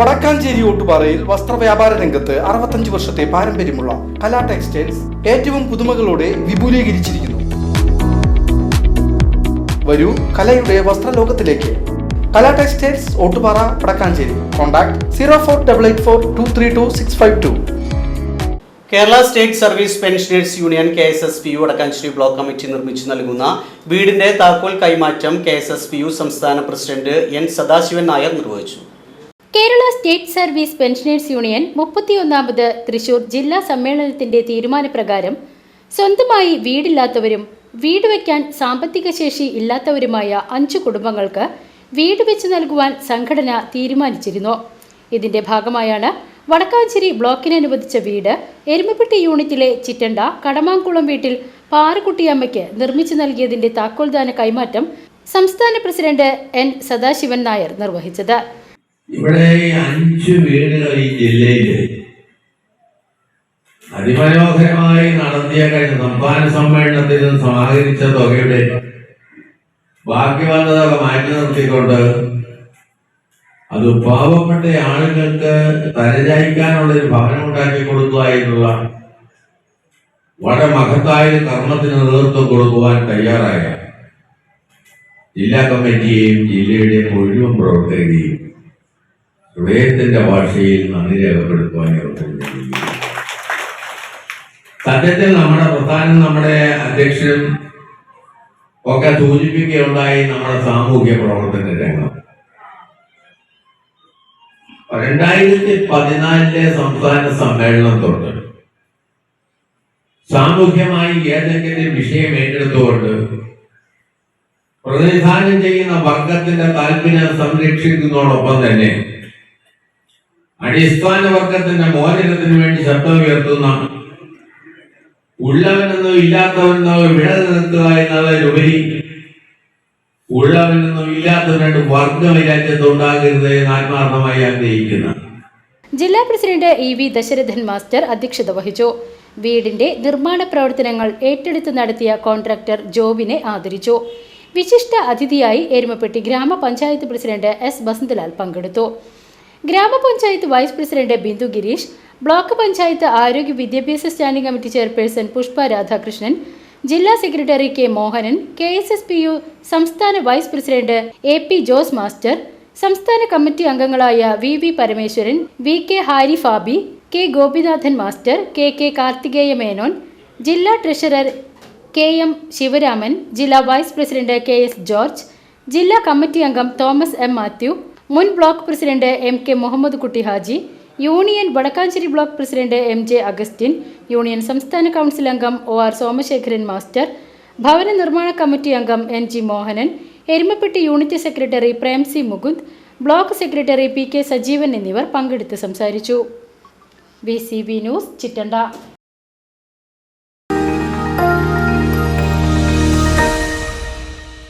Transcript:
വടക്കാഞ്ചേരി ഓട്ടുപാറയിൽ വസ്ത്രവ്യാപാര രംഗത്ത് അറുപത്തഞ്ച് വർഷത്തെ പാരമ്പര്യമുള്ള കലാ ടെക്സ്റ്റൈൽസ് ഏറ്റവും പുതുമകളോടെ വിപുലീകരിച്ചിരിക്കുന്നു. വരൂ കലയുടെ വസ്ത്രലോകത്തിലേക്ക്. Kala textiles Ottupara Vadakkanchery. Contact zero four double eight four two three two six five two. Kerala state service pensioners union K S S P U Vadakkanchery block committee നിർമ്മിച്ചു നൽകുന്ന വീടിന്റെ താക്കോൽ കൈമാറ്റം K S S P U സംസ്ഥാന president N Sadasivan Nair നിർവഹിച്ചു. Kerala state service pensioners union മുപ്പത്തിയൊന്നാമത് Thrissur ജില്ലാ സമ്മേളനത്തിന്റെ തീരുമാനപ്രകാരം സ്വന്തമായി വീടില്ലാത്തവരും വീട് വയ്ക്കാൻ സാമ്പത്തിക ശേഷി ഇല്ലാത്തവരുമായ അഞ്ചു കുടുംബങ്ങൾക്ക് വീട് വെച്ച് നൽകുവാൻ സംഘടന തീരുമാനിച്ചിരുന്നു. ഇതിന്റെ ഭാഗമായാണ് വടക്കാഞ്ചേരി ബ്ലോക്കിന് അനുവദിച്ച വീട് എരുമപ്പെട്ടി യൂണിറ്റിലെ ചിറ്റണ്ട കടമാങ്കുളം വീട്ടിൽ പാറക്കുട്ടിയമ്മയ്ക്ക് നിർമ്മിച്ചു നൽകിയതിന്റെ താക്കോൽദാന കൈമാറ്റം സംസ്ഥാന പ്രസിഡന്റ് എൻ സദാശിവൻ നായർ നിർവഹിച്ചത്. ഇവിടെ അഞ്ച് വീടുകൾ ഈ ജില്ലയിൽ. അതിമനോഹരമായി നടത്തിയ കഴിഞ്ഞ സംസ്ഥാന സമ്മേളനത്തിൽ സമാഹരിച്ച തുകയുടെ ബാക്കി വന്നതൊക്കെ മാറ്റി നിർത്തിക്കൊണ്ട് അത് പാവപ്പെട്ട ആളുകൾക്ക് തലചായ്ക്കാനുള്ള ഒരു ഭവനം ഉണ്ടാക്കി കൊടുക്കുക വളരെ മഹത്തായ കർമ്മത്തിന് നേതൃത്വം കൊടുക്കുവാൻ തയ്യാറായ ജില്ലാ കമ്മിറ്റിയെയും ജില്ലയുടെയും മുഴുവൻ പ്രവർത്തകരെയും ഹൃദയത്തിന്റെ ഭാഷയിൽ നന്ദി രേഖപ്പെടുത്തുവാൻ. സത്യത്തിൽ നമ്മുടെ പ്രധാനം നമ്മുടെ അധ്യക്ഷനും ഒക്കെ സൂചിപ്പിക്കുകയുണ്ടായി നമ്മുടെ സാമൂഹ്യ പ്രവർത്തന രംഗം രണ്ടായിരത്തി പതിനാലിലെ സംസ്ഥാന സമ്മേളനം തൊട്ട് സാമൂഹ്യമായി ഏതെങ്കിലും വിഷയം ഏറ്റെടുത്തുകൊണ്ട് പ്രതിനിധാനം ചെയ്യുന്ന വർഗത്തിന്റെ താല്പര്യം സംരക്ഷിക്കുന്നതോടൊപ്പം തന്നെ അടിസ്ഥാന വർഗത്തിന്റെ മോചനത്തിന് വേണ്ടി ശബ്ദമുയർത്തുന്ന ഉള്ളവനെന്നോ ഇല്ലാത്തവനെന്നോ വിട നിർത്തുക എന്നതിലുപരി ഉള്ളവനെന്നോ ഇല്ലാത്തവരുടെ വർഗം രാജ്യത്ത് ഉണ്ടാകരുത് എന്ന് ആത്മാർത്ഥമായി ആഗ്രഹിക്കുന്ന ജില്ലാ president E V Dasarathan master അധ്യക്ഷത വഹിച്ചു. വീടിന്റെ നിർമ്മാണ പ്രവർത്തനങ്ങൾ ഏറ്റെടുത്ത് നടത്തിയ കോൺട്രാക്ടർ ജോബിനെ ആദരിച്ചു. വിശിഷ്ട അതിഥിയായി എരുമപ്പെട്ടി ഗ്രാമപഞ്ചായത്ത് പ്രസിഡന്റ് എസ് ബസന്തലാൽ പങ്കെടുത്തു. ഗ്രാമപഞ്ചായത്ത് vice president Bindu Gireesh block panchayat ആരോഗ്യ വിദ്യാഭ്യാസ standing committee chairperson Pushpa Radhakrishnan ജില്ലാ secretary K Mohanan K S S P U സംസ്ഥാന vice president A P Jose master സംസ്ഥാന കമ്മിറ്റി അംഗങ്ങളായ V V Parameswaran V K Hari Fabi K Gopinathan master K K Karthikeya Menon ജില്ലാ treasurer K M Sivaraman ജില്ലാ vice president K S George ജില്ലാ committee അംഗം Thomas M Mathew മുൻ block president M K Muhammad Kutty Haji union Vadakkanchery block president M J Augustine union സംസ്ഥാന council അംഗം O R Somasekharan master ഭവന നിർമ്മാണ committee അംഗം N G Mohanan Erumapetty unit secretary Prem C Mukund block secretary P K Sajeevan എന്നിവർ പങ്കെടുത്ത് സംസാരിച്ചു. V C B news Chittanda.